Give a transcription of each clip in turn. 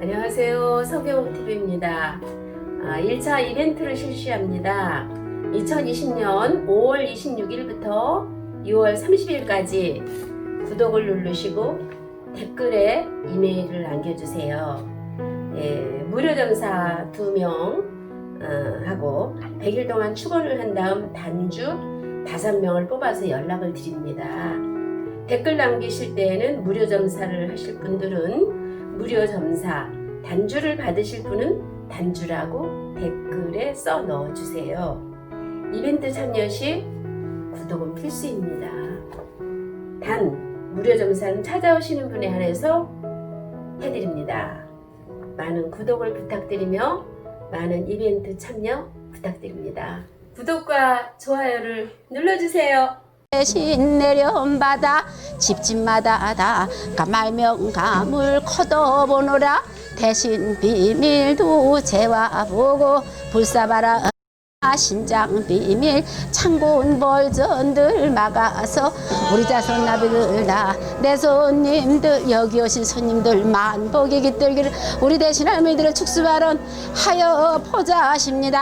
안녕하세요. 서경TV입니다. 1차 이벤트를 실시합니다. 2020년 5월 26일부터 6월 30일까지 구독을 누르시고 댓글에 이메일을 남겨주세요. 예, 무료 점사 2명 어, 하고 100일 동안 축원을 한 다음 단주 5명을 뽑아서 연락을 드립니다. 댓글 남기실 때에는 무료 점사를 하실 분들은 무료 점사, 단주를 받으실 분은 단주라고 댓글에 써 넣어주세요. 이벤트 참여 시 구독은 필수입니다. 단, 무료 점사는 찾아오시는 분에 한해서 해드립니다. 많은 구독을 부탁드리며 많은 이벤트 참여 부탁드립니다. 구독과 좋아요를 눌러주세요. 대신 내려온바다. 집집마다 다. 가말명가물 커도보노라. 대신 비밀도 재와 보고 불사바라. 신장 비밀 창고운 벌전들 막아서 우리 자손 나비들 다 내 손님들 여기 오신 손님들 만복이 깃들기를 우리 대신 할머니들의 축수발언 하여 포자하십니다.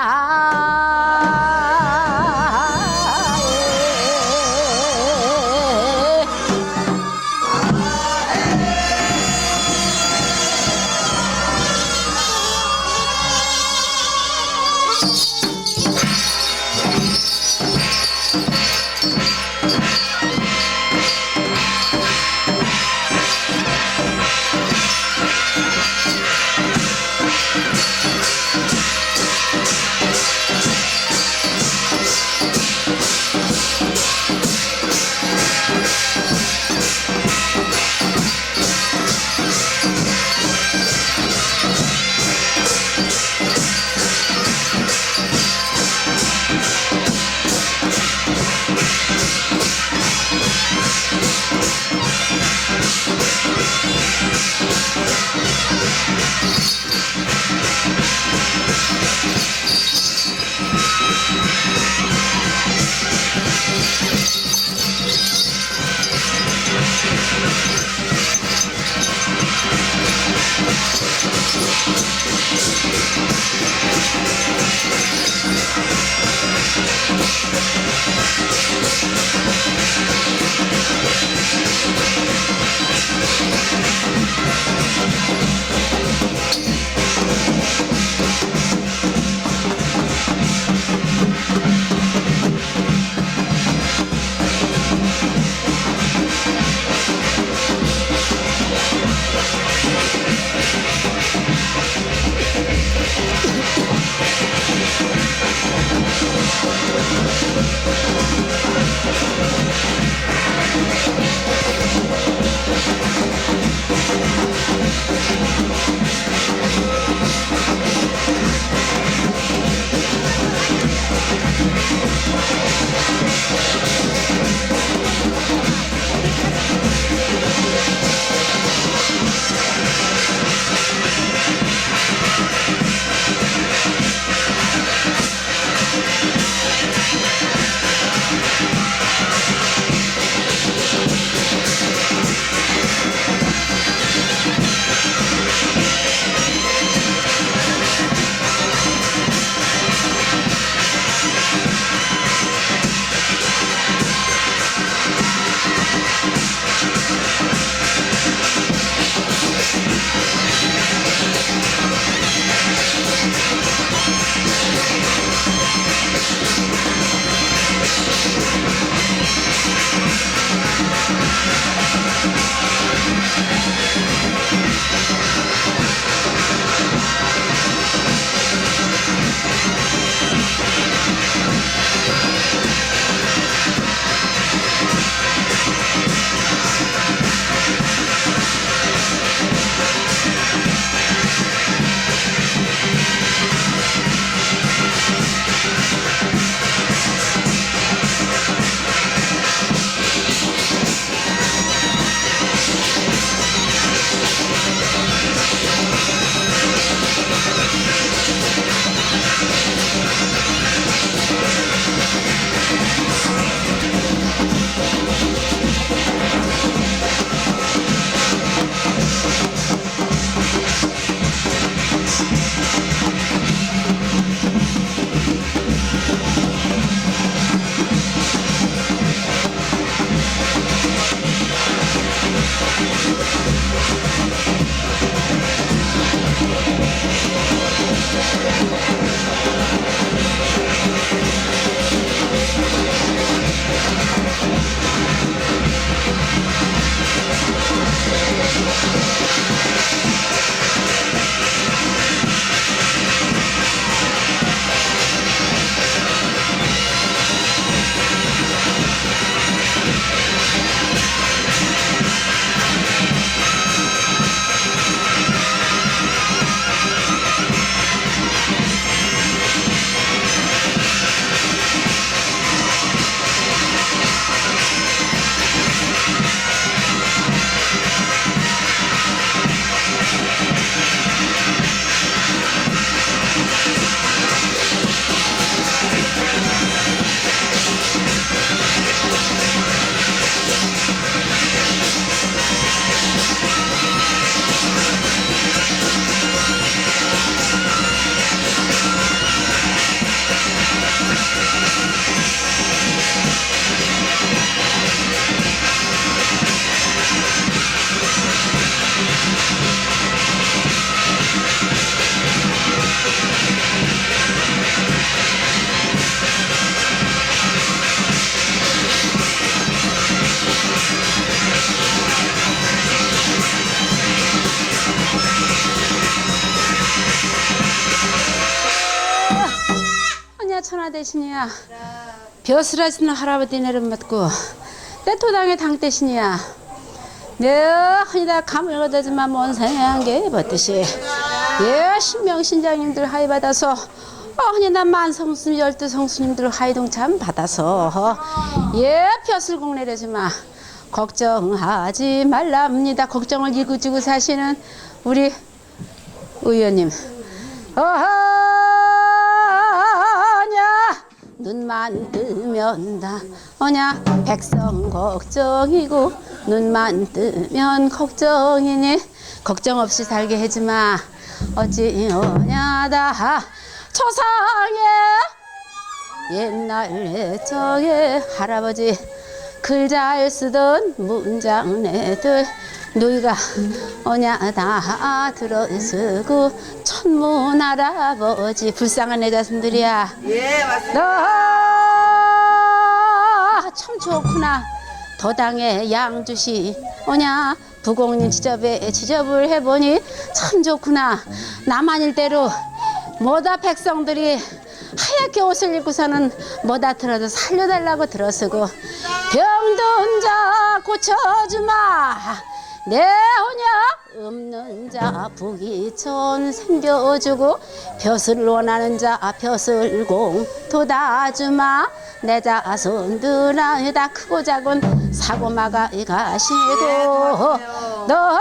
Thank you. 대신이야. 벼슬하시는 할아버지 내름 맞고 때토당의 당 대신이야. 내 허니다 감을 거두지만 뭔 생게 받듯이. 예 신명 신장님들 하이 받아서 어, 허니다 만성스님 열두 성스님들 하이 동참 받아서 예 벼슬공 내려지마. 걱정하지 말랍니다. 걱정을 이구지고 사시는 우리 의원님. 어하 눈만 뜨면 다 어냐? 백성 걱정이고 눈만 뜨면 걱정이니? 걱정 없이 살게 해주마. 어찌 어냐다. 초상에 옛날 저에 할아버지 글잘 쓰던 문장네들 너희가 어냐다 들어쓰고 천문 할아버지. 불쌍한 내 자손들이야. 예, 맞습니다. 너참 좋구나. 도당에 양주시. 오냐 부공님 지접에 지접을 해보니 참 좋구나. 남한일 대로 뭐다 백성들이 하얗게 옷을 입고서는 뭐다 들어도 살려달라고 들어서고 병든 자 고쳐주마. 내 혼약 없는 자 부귀천 생겨주고 벼슬 원하는 자 벼슬공 돋아주마. 내 자손들아 다 크고 작은 사고마가 가시고 너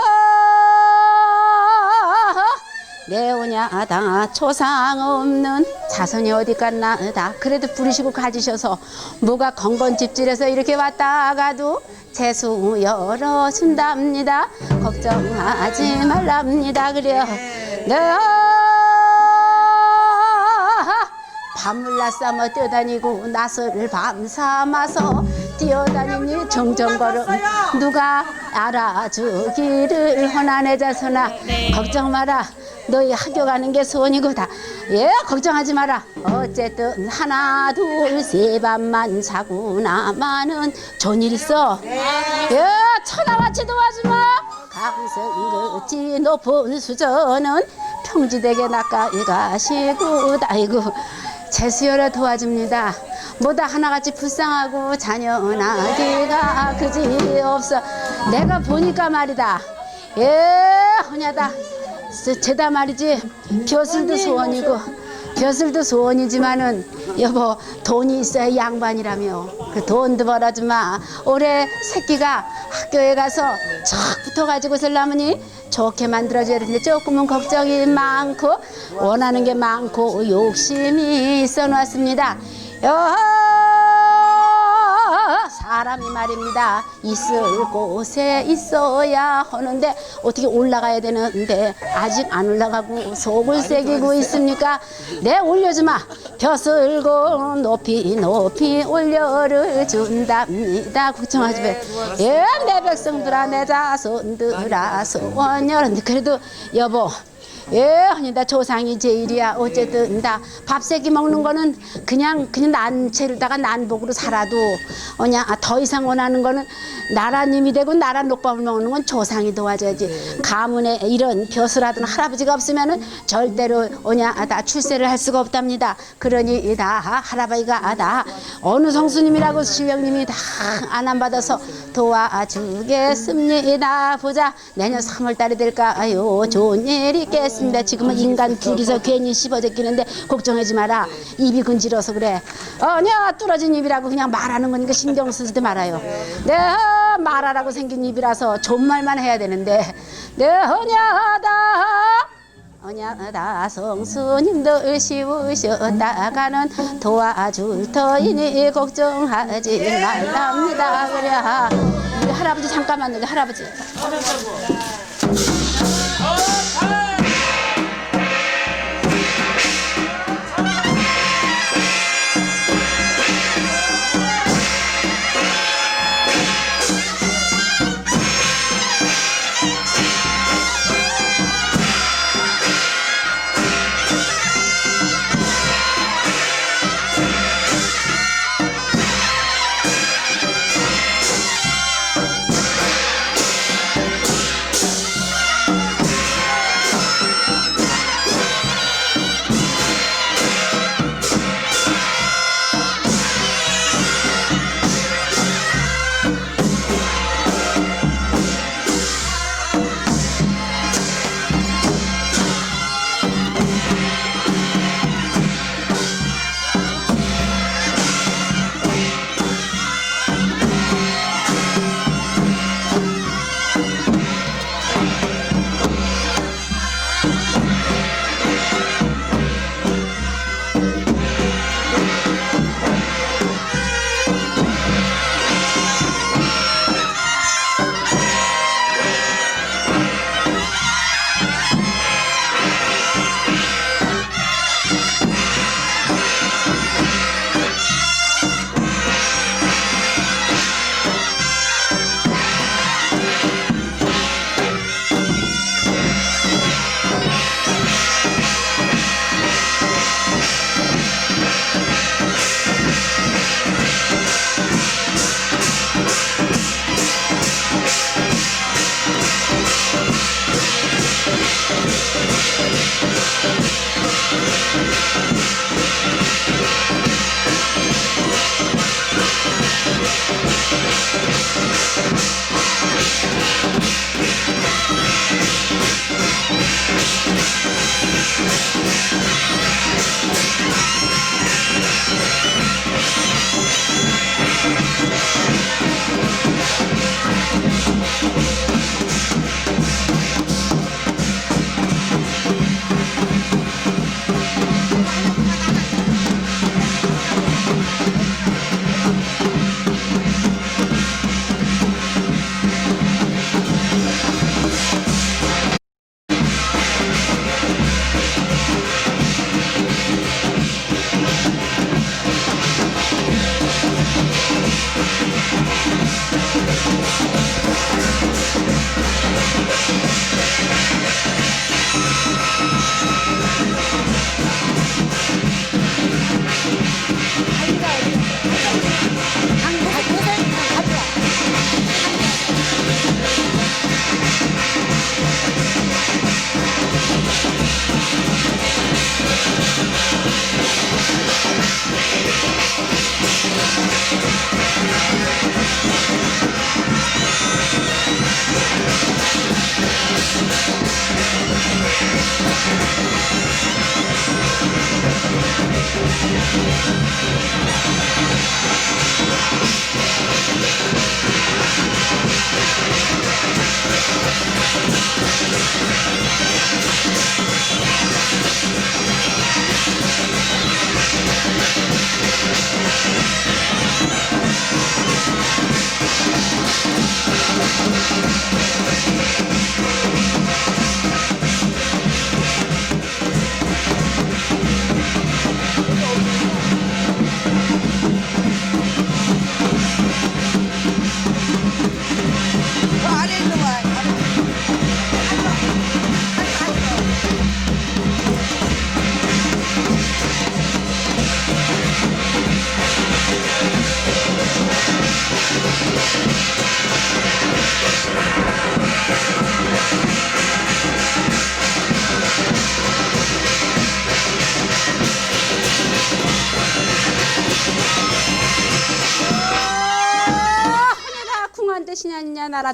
내오냐다 초상 없는. 자손이 어디 갔나다. 그래도 부르시고 가지셔서 뭐가 건건집질해서 이렇게 왔다 가도 재수 열어준답니다. 걱정하지 말랍니다. 그래요. 네. 밤을 낮삼아 뛰어다니고 낯을 밤 삼아서 뛰어다니니 정정거려 누가 알아주기를 허나내 자손아. 걱정 마라. 너희 학교 가는 게 소원이고 다 예 걱정하지 마라. 어쨌든 하나 둘세 밤만 자고 나마는 좋은 일 있어. 예 천하같이 도와주마. 강성긋이 높은 수저는 평지되게 낚아이 가시고 아이고 재수열에 도와줍니다. 뭐다 하나같이 불쌍하고 자녀나기가 그지 없어. 내가 보니까 말이다. 예, 허냐다. 제다 말이지. 벼슬도 소원이고, 벼슬도 소원이지만은 여보 돈이 있어야 양반이라며. 그 돈도 벌어지 마. 올해 새끼가 학교에 가서 척 붙어가지고 살라머니 좋게 만들어줘야 되는데 조금은 걱정이 많고 원하는 게 많고 욕심이 있어 놨습니다. 여 사람이 말입니다. 있을 곳에 있어야 하는데 어떻게 올라가야 되는데 아직 안 올라가고 속을 새기고 있습니까? 내 올려주마. 벼슬고 높이 높이 올려를 준답니다. 걱정하지 마. 예, 내 백성들아 내 자손들아 소원 열었는데 그래도 여보 예, 아니다 조상이 제일이야. 어쨌든 다 밥새끼 먹는 거는 그냥 그냥 난채로다가 난복으로 살아도 그냥 아, 더 이상 원하는 거는 나라님이 되고 나라 녹밥을 먹는 건 조상이 도와줘야지. 가문에 이런 벼슬하던 할아버지가 없으면은 절대로 오냐 아, 다 출세를 할 수가 없답니다. 그러니 다 할아버지가 다 어느 성수님이라고 신령님이 다 안 안 받아서 도와주겠습니다. 보자 내년 3월 달이 될까요? 좋은 일이 있겠 습니다. 지금은 인간 둘이서 괜히 씹어제끼는데 걱정하지 마라. 입이 근질어서 그래. 어냐 뚫어진 입이라고 그냥 말하는 거니까 신경 쓰지도 말아요. 내 말하라고 생긴 입이라서 존말만 해야 되는데 내 허냐다. 어냐다 성수님들 쉬우셨다가는 도와줄 터이니 걱정하지 말랍니다 그래 할아버지 잠깐만요 할아버지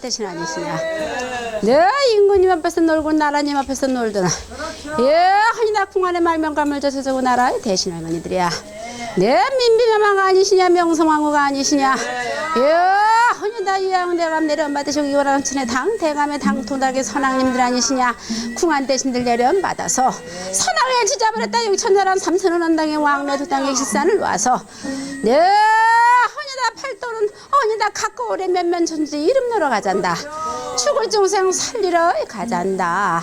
대신 아니시냐 네 임금님 앞에서 놀고 나라님 앞에서 놀더나 예 하니나 궁안의 말명감을 져서 나라의 대신 할머니들이야. 네 민비마마가 아니시냐 명성황후가 아니시냐. 예 하니나 유양대감 내려받으시고 이거랑 천의 당 대감의 당 도닥의 선왕님들 아니시냐. 궁안 대신들 내려받아서. 선왕을 지잡으랬다 여기 천자란 삼천원 원당의 왕래 두 땅의 식산을 놔서. 네 팔도는 어니다 가까우래 몇몇 천지 이름 놀러 가잔다. 죽을 중생 살리러 가잔다.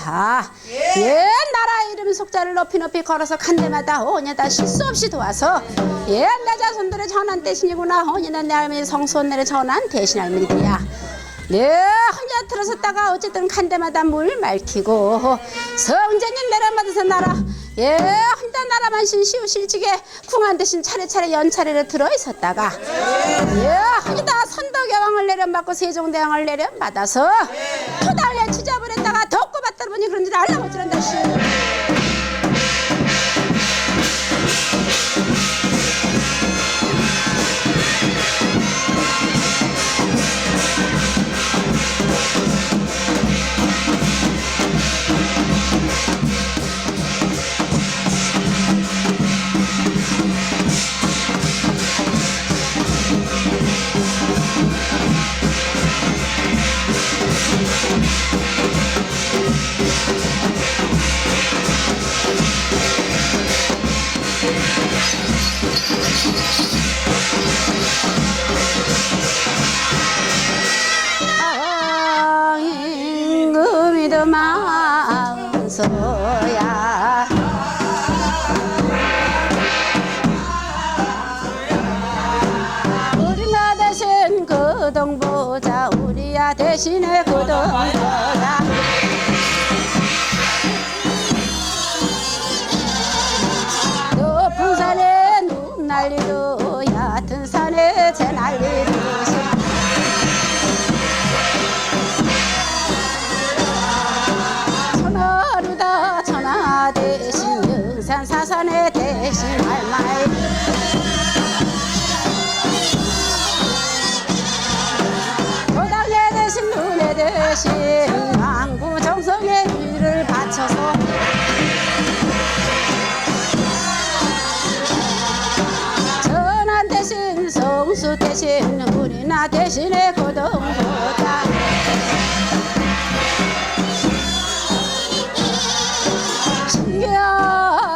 예. 나라 이름 속자를 높이 높이 걸어서 간 데마다 어니다 실수 없이 도와서 예 내 자손들의 전한 대신이구나. 어니다 내 할머니 성손내의 전한 대신 할머니들이야. 네, 혼자 들어섰다가 어쨌든 간 데마다 물 맑히고 성전님 내려받아서 나라. 예, 혼자 나라 만 신 시우 실직에 궁한 대신 차례차례 연차례로 들어 있었다가 예, 혼자 선덕여왕을 내려받고 세종대왕을 내려받아서 토달래 취잡을 했다가 덕고 받다 보니 그런 줄 알라고 저런다 씨. 마음소야. 우리나 대신 그 동 보자 우리야 대신에 그 동 보자 대신 망구 정성의 위를 바쳐서 전한 대신 성수 대신 우리나 대신의 고등보다.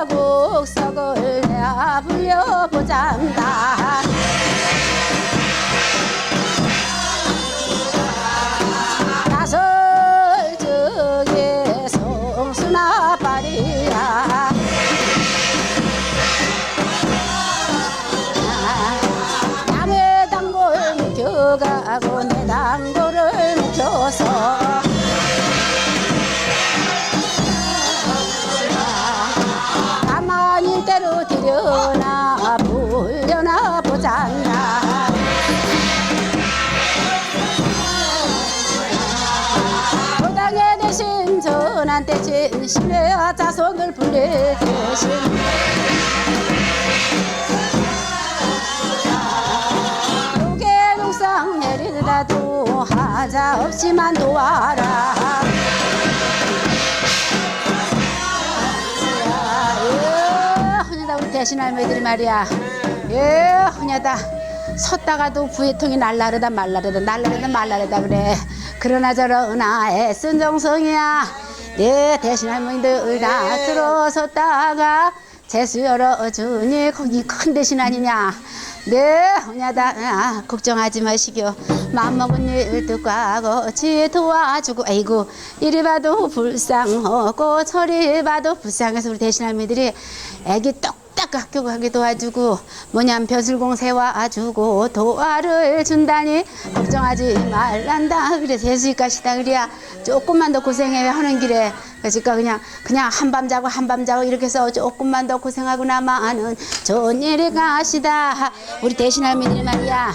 신경국석을 내가 불려 보잔다 신의 자손을 불러주신 요게 농상 내리다도 하자 없이만 도와라. 예, 헌여다 우리 대신 할머니들이 말이야. 예 헌여다. 섰다가도 부회통이 날라르다 말라르다 날라르다 말라르다 그래. 그러나 저러나 애쓴 정성이야 내 대신 할머니들 다 들어섰다가 재수 열어주니 거기 큰 대신 아니냐. 네 헌야다. 아, 걱정하지 마시겨 맘먹은 일 듣고 같이 도와주고 아이고 이리 봐도 불쌍하고 저리 봐도 불쌍해서 우리 대신 할머니들이 애기 똑 딱 학교 가게 도와주고 뭐냐면 벼슬공 세워주고 도와를 준다니 걱정하지 말란다. 그래 세수이까시다. 그래야 조금만 더 고생해 하는 길에 그러니까 그냥 그냥 한밤 자고 한밤 자고 이렇게 해서 조금만 더 고생하고 나 마는 좋은 일이 가시다. 우리 대신 할머니들이 말이야.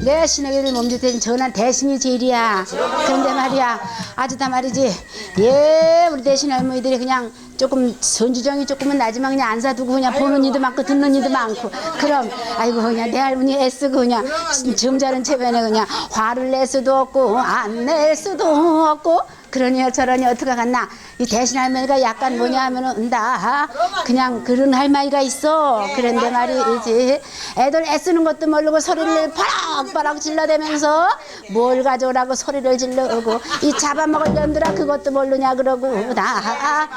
내 신에게를 때는 전한 대신이 제일이야. 그런데 말이야 아주 다 말이지. 예 우리 대신 할머니들이 그냥 조금 선주정이 조금은 나지만 그냥 안 사두고 그냥 보는 이도 많고 듣는 이도 많고 그럼 아이고 그냥 내 할머니 애쓰고 그냥 점잖은 체면에 그냥 화를 낼 수도 없고 안 낼 수도 없고 그러니 저러니 어떻게 갔나? 이 대신 할머니가 약간 뭐냐 하면은 은다. 그냥 그런 할머니가 있어. 그런데 말이지 애들 애쓰는 것도 모르고 소리를 바락바락 질러대면서 뭘 가져오라고 소리를 질러오고 이 잡아먹을 년들아 그것도 모르냐 그러고 다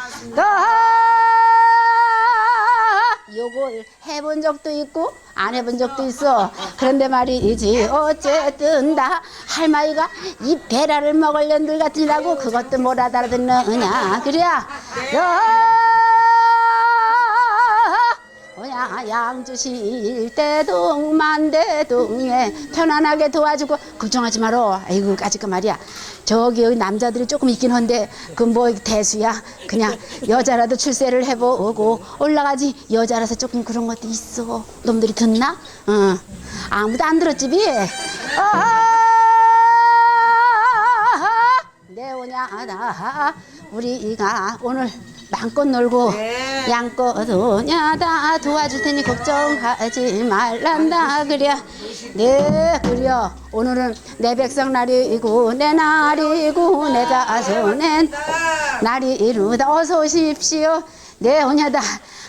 요걸 해본 적도 있고 안 해본 적도 있어. 그런데 말이지. 어쨌든 다 할머니가 이 베라를 먹을 년들 같으라고 그것도 못 알아듣느냐. 그래야 뭐야 양 주실 대동만대동에 편안하게 도와주고 걱정하지 마라 아이고 아직까 말이야. 저기 여기 남자들이 조금 있긴 한데 그 뭐 대수야? 그냥 여자라도 출세를 해보고 올라가지. 여자라서 조금 그런 것도 있어. 놈들이 듣나? 어. 아무도 안 들었지 비. 내 오냐 나. 우리가 오늘 마음껏 놀고 양껏 오냐 다 도와줄 테니 걱정하지 말란다. 그래. 네 그래. 오늘은 내 백성 날이고 내 날이고 내 자손의 날이루다 어서 오십시오. 네 오냐다.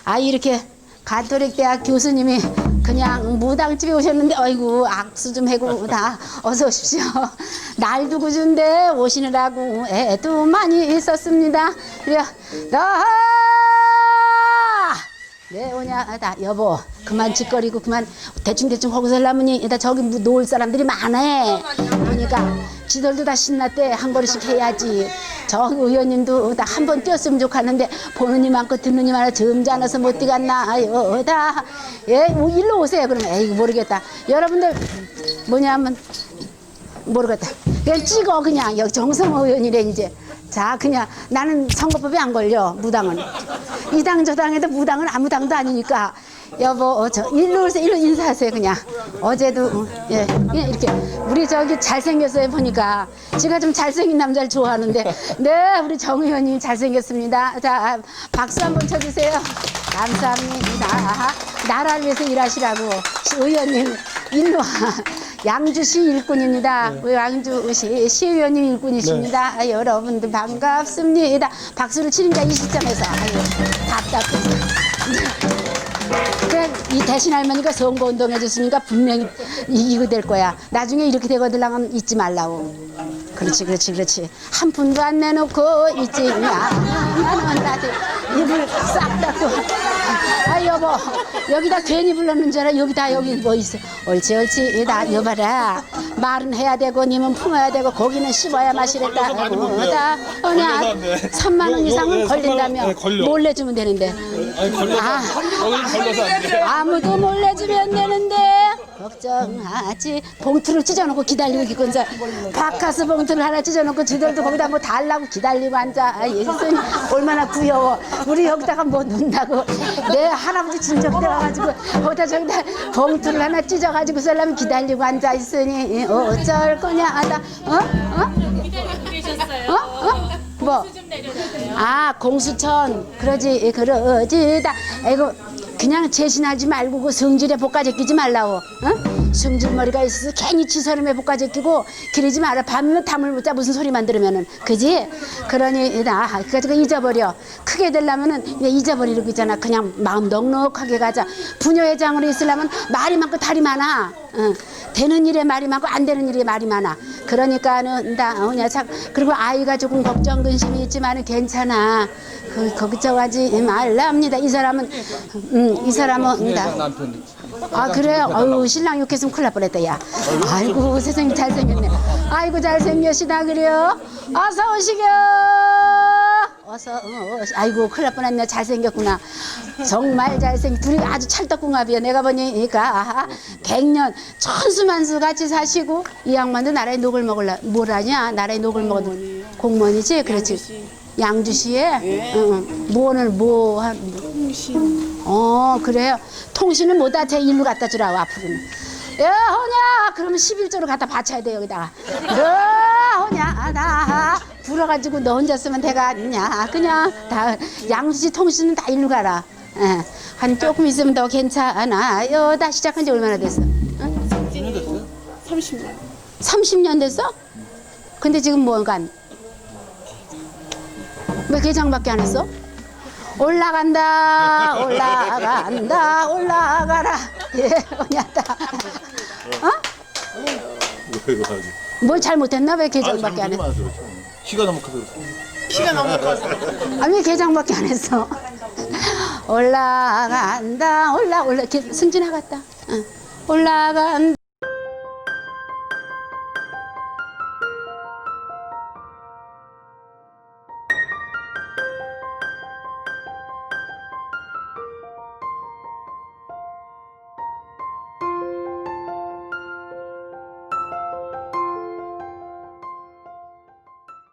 아 이렇게 가톨릭 대학 교수님이 그냥 무당집에 오셨는데 아이고 악수 좀 해고 다 어서 오십시오. 날 두고 준데 오시느라고. 애도 많이 있었습니다. 그래 나 네, 오냐, 다 여보, 그만 짓거리고 그만 대충 대충 하고 살라면이, 다 저기 뭐 놓을 사람들이 많아. 그러니까 지들도 다 신났대. 한 그릇씩 해야지. 저 의원님도 다 한 번 뛰었으면 좋겠는데, 보는 이 많고 듣는 이 많아 점잖아서 못 뛰갔나요, 다. 예, 뭐 일로 오세요. 그러면, 에이, 모르겠다. 여러분들, 뭐냐면, 모르겠다. 그냥 찍어, 그냥. 여기 정성호 의원이래, 이제. 자, 그냥 나는 선거법에 안 걸려, 무당은. 이 당 저 당에도 무당은 아무 당도 아니니까. 여보, 어, 저 일로 오세요. 일로 인사하세요, 그냥. 어제도, 어, 예, 그냥 이렇게. 우리 저기 잘생겼어요, 보니까. 제가 좀 잘생긴 남자를 좋아하는데. 네, 우리 정 의원님 잘생겼습니다. 자, 박수 한번 쳐주세요. 감사합니다. 나라를 위해서 일하시라고. 의원님, 일로 와. 양주시 일꾼입니다. 우리 양주시 시의원님 일꾼이십니다. 아, 여러분들 반갑습니다. 박수를 치는가 이 시점에서 아유 답답해서. 이 대신 할머니가 선거운동 해줬으니까 분명히 이기고 될 거야. 나중에 이렇게 되거들랑은 잊지 말라고. 그렇지, 그렇지, 그렇지. 한 푼도 안 내놓고 마. 나는 나도 입을 싹 닫고. 아 여보 여기다 괜히 불렀는 줄 알아? 여기다 여기 뭐 있어? 옳지 옳지. 나 여봐라. 말은 해야 되고 님은 품어야 되고 고기는 씹어야 맛이랬다. 다. 어냐 3만 원 이상은 걸린다며. 네. 몰래 주면 되는데. 아. 아무도 몰래 주면 되는데 걱정하지 봉투를 찢어놓고 기다리고 있건자 바카스 봉투를 하나 찢어놓고 지들도 거기다 뭐 달라고 기다리고 앉아 아, 예수님 얼마나 구여워 우리 여기다가 뭐 넣는다고 내 할아버지 친척 때 와가지고 거기다 저기다 봉투를 하나 찢어가지고 살라면 기다리고 앉아 있으니 어쩔 거냐 하다 어? 어? 어? 어? 뭐? 아 공수천 그러지 그러지다 아이고 그냥 재신하지 말고 그 성질에 볶아제 끼지 말라고 어? 성질머리가 있어서 괜히 치사름에 볶아제 끼고 기르지 마라. 밤이면 담을 못 자 무슨 소리만 들으면은. 그지? 그러니 나 그거 잊어버려. 크게 되려면은 그냥 잊어버리고 있잖아. 그냥 마음 넉넉하게 가자. 부녀회장으로 있으려면 말이 많고 탈이 많아. 어. 되는 일에 말이 많고 안 되는 일에 말이 많아. 그러니까는 나 그냥 참 그리고 아이가 조금 걱정 근심이 있지만은 괜찮아 그 걱정하지 말랍니다. 이 사람은 음, 이 사람은 나 남편이. 아 그래요? 어유 신랑 욕했으면 큰일 날 뻔했다 야. 아이고 세상에 잘생겼네. 아이고 잘생겼시다 그래요? 어서 오시겨! 어서 어, 어, 아이고 큰일 날 뻔했네. 잘생겼구나. 정말 잘생 둘이 아주 찰떡궁합이야 내가 보니까 백년 천수만수 같이 사시고 이 양반도 나라에 녹을 먹을라 뭐라냐? 나라에 녹을 먹어도 공무원이지? 그렇지 양주시에? 응, 응. 뭐는 뭐한 어 그래요? 통신은 뭐다? 제 일로 갖다 주라고 앞으로는 야 허냐? 그러면 11조로 갖다 바쳐야 돼 여기다가 야 허냐? 나 불어가지고 너 혼자 쓰면 돼가 아니냐? 그냥 다 양수지 통신은 다 일로 가라. 예. 한 조금 있으면 더 괜찮아요. 다 시작한 지 얼마나 됐어? 응? 30년 30년. 됐어? 근데 지금 뭐가 왜 개장밖에 안 했어? 올라간다 올라간다 올라가라 예 언니다 어? 뭘 잘못했나 왜 개장밖에 안 했어 키가 너무 커서. 아 왜 개장밖에 안 했어 올라간다 올라 올라 개- 승진하갔다 응. 올라간다